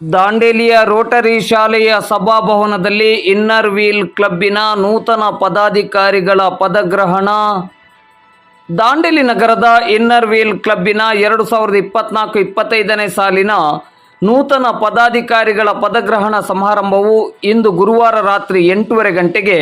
ದಾಂಡೇಲಿಯ Rotary ಶಾಲೆಯ ಸಭಾಭವನದಲ್ಲಿ inner wheel ಕ್ಲಬ್ಬಿನ ನೂತನ ಪದಾಧಿಕಾರಿಗಳ ಪದಗ್ರಹಣ. ದಾಂಡೇಲಿ ನಗರದ ಇನ್ನರ್ ವೀಲ್ ಕ್ಲಬ್ಬಿನ ಎರಡು ಸಾವಿರದ ಇಪ್ಪತ್ನಾಲ್ಕು ಇಪ್ಪತ್ತೈದನೇ ಸಾಲಿನ ನೂತನ ಪದಾಧಿಕಾರಿಗಳ ಪದಗ್ರಹಣ ಸಮಾರಂಭವು ಇಂದು ಗುರುವಾರ ರಾತ್ರಿ ಎಂಟೂವರೆ ಗಂಟೆಗೆ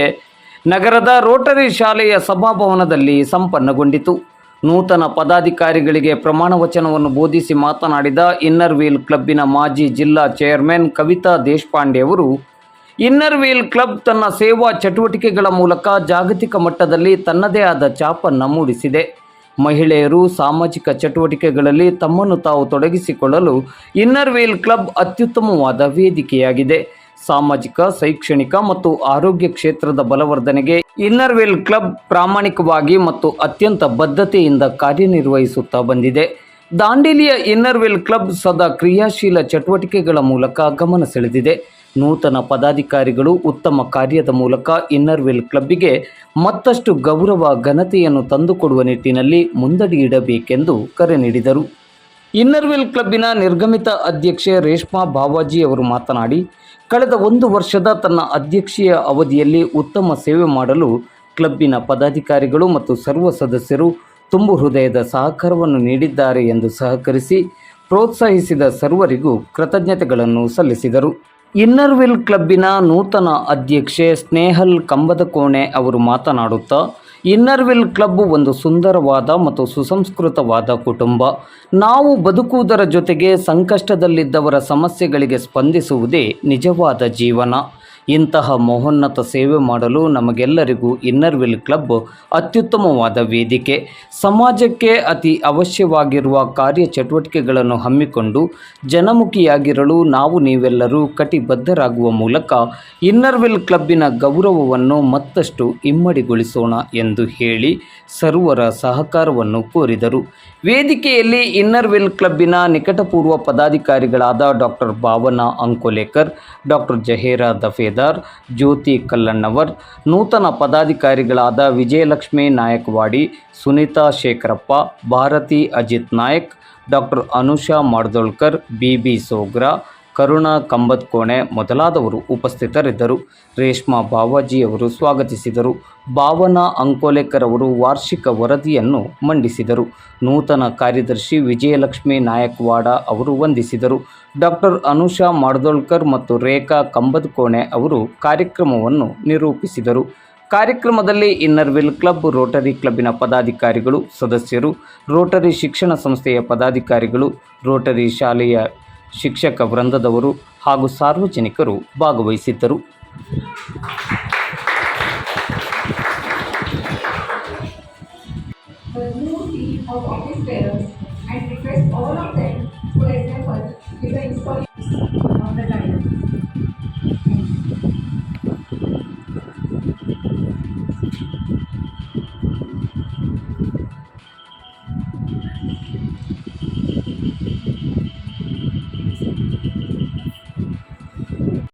ನಗರದ ರೋಟರಿ ಶಾಲೆಯ ಸಭಾಭವನದಲ್ಲಿ ಸಂಪನ್ನಗೊಂಡಿತು. ನೂತನ ಪದಾಧಿಕಾರಿಗಳಿಗೆ ಪ್ರಮಾಣ ವಚನವನ್ನು ಬೋಧಿಸಿ ಮಾತನಾಡಿದ ಇನ್ನರ್ ವೀಲ್ ಕ್ಲಬ್ಬಿನ ಮಾಜಿ ಜಿಲ್ಲಾ ಚೇರ್ಮನ್ ಕವಿತಾ ದೇಶಪಾಂಡೆ ಅವರು ಇನ್ನರ್ ವೀಲ್ ಕ್ಲಬ್ ತನ್ನ ಸೇವಾ ಚಟುವಟಿಕೆಗಳ ಮೂಲಕ ಜಾಗತಿಕ ಮಟ್ಟದಲ್ಲಿ ತನ್ನದೇ ಆದ ಛಾಪನ್ನು ಮೂಡಿಸಿದೆ. ಮಹಿಳೆಯರು ಸಾಮಾಜಿಕ ಚಟುವಟಿಕೆಗಳಲ್ಲಿ ತಮ್ಮನ್ನು ತಾವು ತೊಡಗಿಸಿಕೊಳ್ಳಲು ಇನ್ನರ್ ವೀಲ್ ಕ್ಲಬ್ ಅತ್ಯುತ್ತಮವಾದ ವೇದಿಕೆಯಾಗಿದೆ. ಸಾಮಾಜಿಕ, ಶೈಕ್ಷಣಿಕ ಮತ್ತು ಆರೋಗ್ಯ ಕ್ಷೇತ್ರದ ಬಲವರ್ಧನೆಗೆ ಇನ್ನರ್ ವೀಲ್ ಕ್ಲಬ್ ಪ್ರಾಮಾಣಿಕವಾಗಿ ಮತ್ತು ಅತ್ಯಂತ ಬದ್ಧತೆಯಿಂದ ಕಾರ್ಯನಿರ್ವಹಿಸುತ್ತಾ ಬಂದಿದೆ. ದಾಂಡೇಲಿಯ ಇನ್ನರ್ವೆಲ್ ಕ್ಲಬ್ ಸದಾ ಕ್ರಿಯಾಶೀಲ ಚಟುವಟಿಕೆಗಳ ಮೂಲಕ ಗಮನ ಸೆಳೆದಿದೆ. ನೂತನ ಪದಾಧಿಕಾರಿಗಳು ಉತ್ತಮ ಕಾರ್ಯದ ಮೂಲಕ ಇನ್ನರ್ ಕ್ಲಬ್ಗೆ ಮತ್ತಷ್ಟು ಗೌರವ, ಘನತೆಯನ್ನು ತಂದುಕೊಡುವ ನಿಟ್ಟಿನಲ್ಲಿ ಮುಂದಡಿಯಿಡಬೇಕೆಂದು ಕರೆ ನೀಡಿದರು. ಇನ್ನರ್ವಿಲ್ ಕ್ಲಬ್ಬಿನ ನಿರ್ಗಮಿತ ಅಧ್ಯಕ್ಷೆ ರೇಷ್ಮಾ ಬಾವಾಜಿ ಅವರು ಮಾತನಾಡಿ, ಕಳೆದ ಒಂದು ವರ್ಷದ ತನ್ನ ಅಧ್ಯಕ್ಷೀಯ ಅವಧಿಯಲ್ಲಿ ಉತ್ತಮ ಸೇವೆ ಮಾಡಲು ಕ್ಲಬ್ಬಿನ ಪದಾಧಿಕಾರಿಗಳು ಮತ್ತು ಸರ್ವ ಸದಸ್ಯರು ತುಂಬು ಹೃದಯದ ಸಹಕಾರವನ್ನು ನೀಡಿದ್ದಾರೆ ಎಂದು ಸಹಕರಿಸಿ ಪ್ರೋತ್ಸಾಹಿಸಿದ ಸರ್ವರಿಗೂ ಕೃತಜ್ಞತೆಗಳನ್ನು ಸಲ್ಲಿಸಿದರು. ಇನ್ನರ್ವಿಲ್ ಕ್ಲಬ್ಬಿನ ನೂತನ ಅಧ್ಯಕ್ಷೆ ಸ್ನೇಹಲ್ ಕಂಬದಕೋಣೆ ಅವರು ಮಾತನಾಡುತ್ತಾ ಇನ್ನರ್ವಿಲ್ ಕ್ಲಬ್ ಒಂದು ಸುಂದರವಾದ ಮತ್ತು ಸುಸಂಸ್ಕೃತವಾದ ಕುಟುಂಬ. ನಾವು ಬದುಕುವುದರ ಜೊತೆಗೆ ಸಂಕಷ್ಟದಲ್ಲಿದ್ದವರ ಸಮಸ್ಯೆಗಳಿಗೆ ಸ್ಪಂದಿಸುವುದೇ ನಿಜವಾದ ಜೀವನ. ಇಂತಹ ಮಹೋನ್ನತ ಸೇವೆ ಮಾಡಲು ನಮಗೆಲ್ಲರಿಗೂ ಇನ್ನರ್ವಿಲ್ ಕ್ಲಬ್ ಅತ್ಯುತ್ತಮವಾದ ವೇದಿಕೆ. ಸಮಾಜಕ್ಕೆ ಅತಿ ಅವಶ್ಯವಾಗಿರುವ ಕಾರ್ಯಚಟುವಟಿಕೆಗಳನ್ನು ಹಮ್ಮಿಕೊಂಡು ಜನಮುಖಿಯಾಗಿರಲು ನಾವು ನೀವೆಲ್ಲರೂ ಕಟಿಬದ್ಧರಾಗುವ ಮೂಲಕ ಇನ್ನರ್ವಿಲ್ ಕ್ಲಬ್ಬಿನ ಗೌರವವನ್ನು ಮತ್ತಷ್ಟು ಇಮ್ಮಡಿಗೊಳಿಸೋಣ ಎಂದು ಹೇಳಿ ಸರ್ವರ ಸಹಕಾರವನ್ನು ಕೋರಿದರು. ವೇದಿಕೆಯಲ್ಲಿ ಇನ್ನರ್ ವೆಲ್ ಕ್ಲಬ್ಬಿನ ನಿಕಟಪೂರ್ವ ಪದಾಧಿಕಾರಿಗಳಾದ ಡಾಕ್ಟರ್ ಭಾವನಾ ಅಂಕೋಲೇಕರ್, ಡಾಕ್ಟರ್ ಜಹೇರಾ ದಫೇದಾರ್, ಜ್ಯೋತಿ ಕಲ್ಲಣ್ಣವರ್, ನೂತನ ಪದಾಧಿಕಾರಿಗಳಾದ ವಿಜಯಲಕ್ಷ್ಮಿ ನಾಯಕ್ವಾಡಿ, ಸುನೀತಾ ಶೇಖರಪ್ಪ, ಭಾರತಿ ಅಜಿತ್ ನಾಯಕ್, ಡಾಕ್ಟರ್ ಅನುಷಾ ಮಾಡ್ದೋಳ್ಕರ್ ಬಿ ಬಿ ಸೋಗ್ರಾ ಕರುಣಾ ಕಂಬತ್ಕೋಣೆ ಮೊದಲಾದವರು ಉಪಸ್ಥಿತರಿದ್ದರು. ರೇಷ್ಮಾ ಬಾವಾಜಿ ಅವರು ಸ್ವಾಗತಿಸಿದರು. ಭಾವನಾ ಅಂಕೋಲೇಕರ್ ಅವರು ವಾರ್ಷಿಕ ವರದಿಯನ್ನು ಮಂಡಿಸಿದರು. ನೂತನ ಕಾರ್ಯದರ್ಶಿ ವಿಜಯಲಕ್ಷ್ಮಿ ನಾಯಕ್ವಾಡ ಅವರು ವಂದಿಸಿದರು. ಡಾಕ್ಟರ್ ಅನುಷಾ ಮಾಡ್ದೋಳ್ಕರ್ ಮತ್ತು ರೇಖಾ ಕಂಬದ್ಕೋಣೆ ಅವರು ಕಾರ್ಯಕ್ರಮವನ್ನು ನಿರೂಪಿಸಿದರು. ಕಾರ್ಯಕ್ರಮದಲ್ಲಿ ಇನ್ನರ್ವಿಲ್ ಕ್ಲಬ್, ರೋಟರಿ ಕ್ಲಬ್ಬಿನ ಪದಾಧಿಕಾರಿಗಳು, ಸದಸ್ಯರು, ರೋಟರಿ ಶಿಕ್ಷಣ ಸಂಸ್ಥೆಯ ಪದಾಧಿಕಾರಿಗಳು, ರೋಟರಿ ಶಾಲೆಯ ಶಿಕ್ಷಕ ವೃಂದದವರು ಹಾಗೂ ಸಾರ್ವಜನಿಕರು ಭಾಗವಹಿಸಿದ್ದರು.